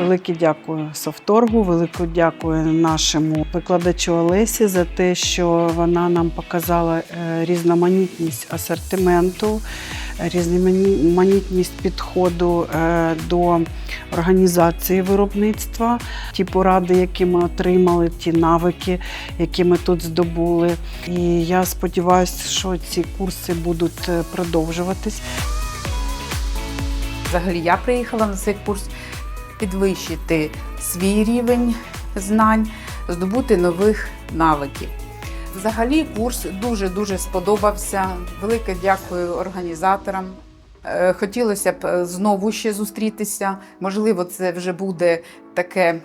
Велике дякую Софторгу, велике дякую нашому викладачу Олесі за те, що вона нам показала е, різноманітність асортименту, різноманітність підходу е, до організації виробництва, ті поради, які ми отримали, ті навики, які ми тут здобули. І я сподіваюся, що ці курси будуть е, продовжуватись. Взагалі я приїхала на цей курс підвищити свій рівень знань, здобути нових навиків. Взагалі курс дуже-дуже сподобався. Велике дякую організаторам. Е, Хотілося б е, знову ще зустрітися. Можливо, це вже буде таке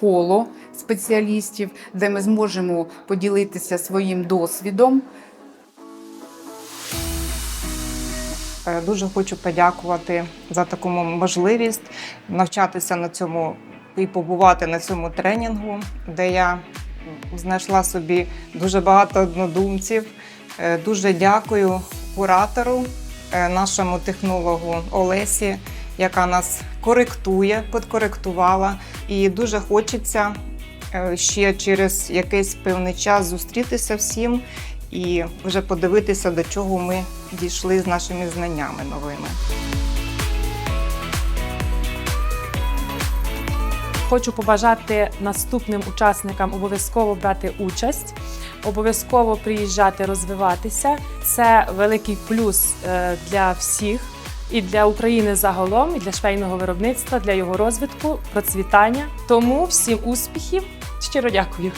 коло спеціалістів, де ми зможемо поділитися своїм досвідом. Дуже хочу подякувати за таку можливість навчатися на цьому і побувати на цьому тренінгу, де я знайшла собі дуже багато однодумців. Е, Дуже дякую куратору, е, нашому технологу Олесі, яка нас коректує, підкоректувала. І дуже хочеться е, ще через якийсь певний час зустрітися всім і вже подивитися, до чого ми дійшли з нашими знаннями новими. Хочу побажати наступним учасникам обов'язково брати участь, обов'язково приїжджати, розвиватися. Це великий плюс е, для всіх і для України загалом, і для швейного виробництва, для його розвитку, процвітання. Тому всім успіхів. Щиро дякую.